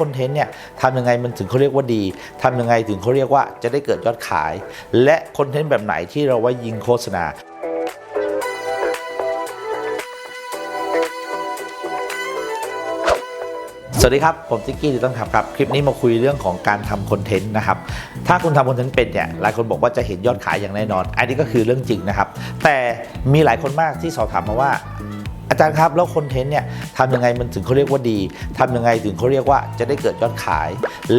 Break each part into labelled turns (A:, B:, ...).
A: คอนเทนต์เนี่ยทำยังไงมันถึงเขาเรียกว่าดีทำยังไงถึงเขาเรียกว่าจะได้เกิดยอดขาย และคอนเทนต์แบบไหนที่เราว่ายิงโฆษณา สวัสดีครับ ผมติ๊กกี้ดิต้องทำครับ คลิปนี้มาคุยเรื่องของการทำคอนเทนต์นะครับ ถ้าคุณทำคอนเทนต์เป็นเนี่ยหลายคนบอกว่าจะเห็นยอดขายอย่างแน่นอน อันนี้ก็คือเรื่องจริงนะครับ แต่มีหลายคนมากที่สอบถามมาว่า อาจารย์ครับแล้วคอนเทนต์เนี่ยทำยังไงมันถึงเขาเรียกว่าดีทำยังไงถึงเขาเรียกว่าจะได้เกิดยอดขาย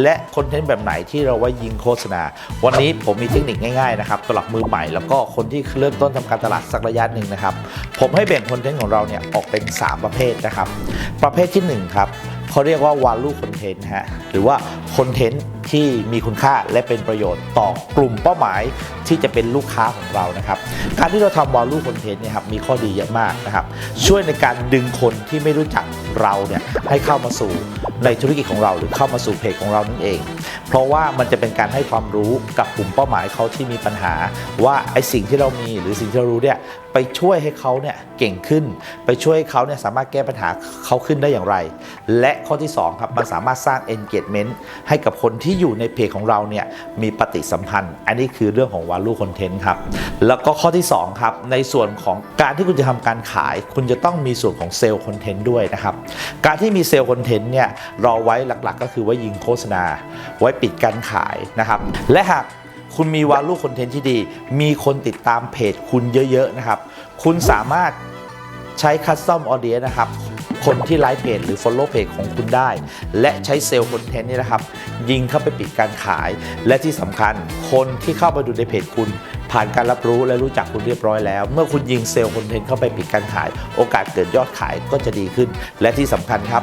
A: และคอนเทนต์แบบไหนที่เราไว้ยิงโฆษณา วันนี้ผมมีเทคนิคง่ายๆนะครับสำหรับมือใหม่แล้วก็คนที่เริ่มต้นทำการตลาดสักระยะหนึ่งนะครับ ผมให้แบ่งคอนเทนต์ของเราเนี่ยออกเป็น 3 ประเภทนะครับ ประเภทที่1ครับ เขาเรียกว่า value content ฮะหรือว่าคอนเทนต์ที่มีคุณค่าและเป็นประโยชน์ต่อกลุ่มเป้าหมายที่จะเป็นลูกค้าของเรานะครับ การที่เราทำ value content เนี่ยครับมีข้อดีเยอะมากนะครับ ช่วยในการดึงคนที่ไม่รู้จักเราเนี่ยให้เข้ามาสู่ในธุรกิจของเราหรือเข้ามาสู่เพจของเรานั่นเอง เพราะว่ามันจะเป็นการให้ความรู้กับกลุ่มเป้าหมายเขาที่มีปัญหา ว่าไอ้สิ่งที่เรามีหรือสิ่งที่เรารู้เนี่ย ไปช่วยให้เขาเนี่ยเก่งขึ้น ไปช่วยให้เขาเนี่ยสามารถแก้ปัญหาเขาขึ้นได้อย่างไร และข้อที่สองครับมันสามารถสร้าง engagement ให้กับคนที่อยู่ในเพจของเราเนี่ยมีปฏิสัมพันธ์ อันนี้คือเรื่องของ value content ครับ แล้วก็ข้อที่สองครับในส่วนของการที่คุณจะทำการขาย คุณจะต้องมีส่วนของเซลล์คอนเทนต์ด้วยนะครับ การที่มีเซลล์คอนเทนต์เนี่ยรอไว้หลักๆ ก็คือไว้ยิงโฆษณา ไว้ปิดการขายนะครับ และหาก คุณมีวาลูคอนเทนต์ที่ดี มีคนติดตามเพจคุณเยอะๆนะครับ คุณสามารถใช้คัสตอมออเดียนะครับ คนที่ไลค์เพจหรือ Follow เพจของคุณได้ และใช้เซลล์คอนเทนต์นี่นะครับ ยิงเข้าไปปิดการขาย และที่สำคัญคนที่เข้ามาดูในเพจคุณ ผ่านการรับรู้และรู้จักคุณเรียบร้อยแล้ว เมื่อคุณยิงเซลล์คอนเทนต์เข้าไปปิดการขาย โอกาสเกิดยอดขายก็จะดีขึ้น และที่สำคัญครับ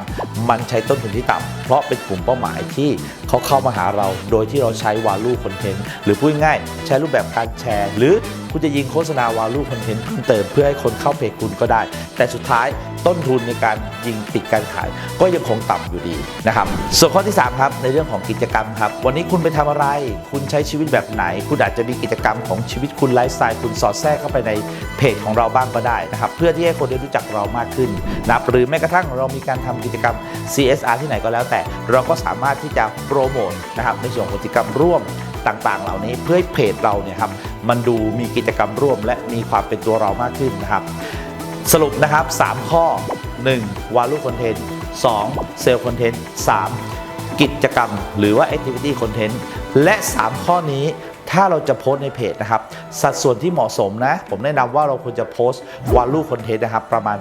A: มันใช้ต้นทุนที่ต่ำเพราะเป็นกลุ่มเป้าหมายที่เขาเข้ามาหาเรา โดยที่เราใช้วาลูคอนเทนต์หรือพูดง่าย ช้รูปแบบการแชร์ หรือคุณจะยิงโฆษณาวาลูคอนเทนต์เพิ่มเติมเพื่อให้คนเข้าเพจคุณก็ได้ แต่สุดท้ายต้นทุนในการยิงปิดการขาย ก็ยังคงต่ำอยู่ดีนะครับส่วนข้อที่ 3 ครับในเรื่องของกิจกรรมครับวันนี้คุณไปทำอะไร คุณใช้ชีวิตแบบไหน คุณอาจจะมีกิจกรรมของชีวิตคุณไลฟ์สไตล์คุณสอดแทรกเข้าไปในเพจของเราบ้างก็ได้นะครับเพื่อที่ให้คนได้รู้จักเรามากขึ้นนับหรือแม้กระทั่งเรามีการทำกิจกรรม CSR ที่ไหนก็แล้วแต่ เราก็สามารถที่จะโปรโมทนะครับในส่วนของกิจกรรมร่วม ต่างๆ เหล่านี้เพื่อให้เพจเราเนี่ยครับมันดูมีกิจกรรมร่วม และมีความเป็นตัวเรามากขึ้นนะครับ สรุปนะครับ 3 ข้อ 1. value content 2. sell content 3. กิจกรรม หรือว่า activity content และ 3 ข้อนี้ถ้าเราจะโพสในเพจนะครับ สัดส่วนที่เหมาะสมนะ ผมแนะนำว่าเราควรจะโพสต์ value content นะครับ ประมาณ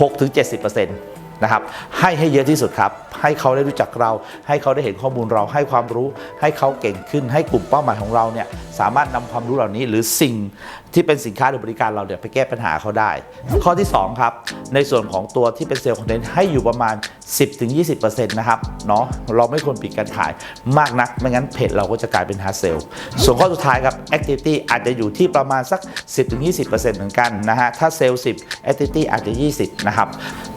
A: 6-70% นะครับให้ให้เยอะที่สุดครับ ให้เขาได้รู้จักเรา ให้เขาได้เห็นข้อมูลเราให้ความรู้ ให้เขาเก่งขึ้น ให้กลุ่มเป้าหมายของเราเนี่ยสามารถนำความรู้เหล่านี้ หรือสิ่งที่เป็นสินค้าหรือบริการเราเนี่ยไปแก้ปัญหาเขาได้ ข้อที่ 2 ครับ ในส่วนของตัวที่เป็นเซลล์คอนเทนต์ให้อยู่ประมาณ 10-20%นะครับเนาะเราไม่ควรปิดการขายมากนัก ไม่งั้นเพจเราก็จะกลายเป็นฮาร์ดเซลส่วนข้อสุดท้ายครับ activity อาจจะอยู่ที่ประมาณสัก 10-20%เหมือนกันนะฮะถ้าเซลล์10 activity อาจจะ 20นะครับ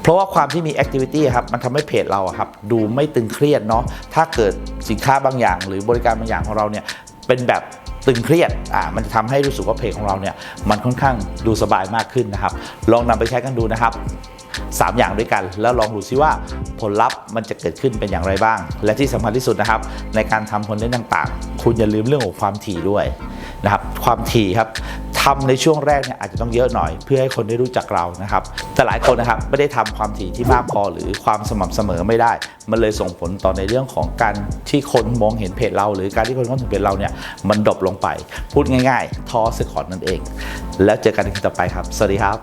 A: เพราะว่าความที่มี activity ครับมันทำให้เพจเราครับดูไม่ตึงเครียดเนาะถ้าเกิดสินค้าบางอย่าง หรือบริการบางอย่างของเราเนี่ยเป็นแบบตึงเครียดอ่ามันจะทำให้รู้สึกว่าเพจของเราเนี่ยมันค่อนข้างดูสบายมากขึ้นนะครับ ลองนำไปใช้กันดูนะครับ 3 อย่างด้วยกัน แล้วลองดูซิว่าผลลัพธ์มันจะเกิดขึ้นเป็นอย่างไรบ้าง และที่สำคัญที่สุดนะครับ ในการทำคอนเทนต์ต่างๆ คุณอย่าลืมเรื่องของความถี่ด้วยนะครับ ความถี่ครับ ทำในช่วงแรกเนี่ยอาจจะต้องเยอะหน่อย เพื่อให้คนได้รู้จักเรานะครับ แต่หลายคนนะครับไม่ได้ทำความถี่ที่มากพอหรือความสม่ำเสมอไม่ได้ มันเลยส่งผลต่อในเรื่องของการที่คนมองเห็นเพจเรา หรือการที่คนเข้าถึงเพจเราเนี่ยมันดรอปลงไป พูดง่าย ๆทอสคอร์นั่นเอง แล้วเจอกันในคลิปต่อไปครับ สวัสดีครับ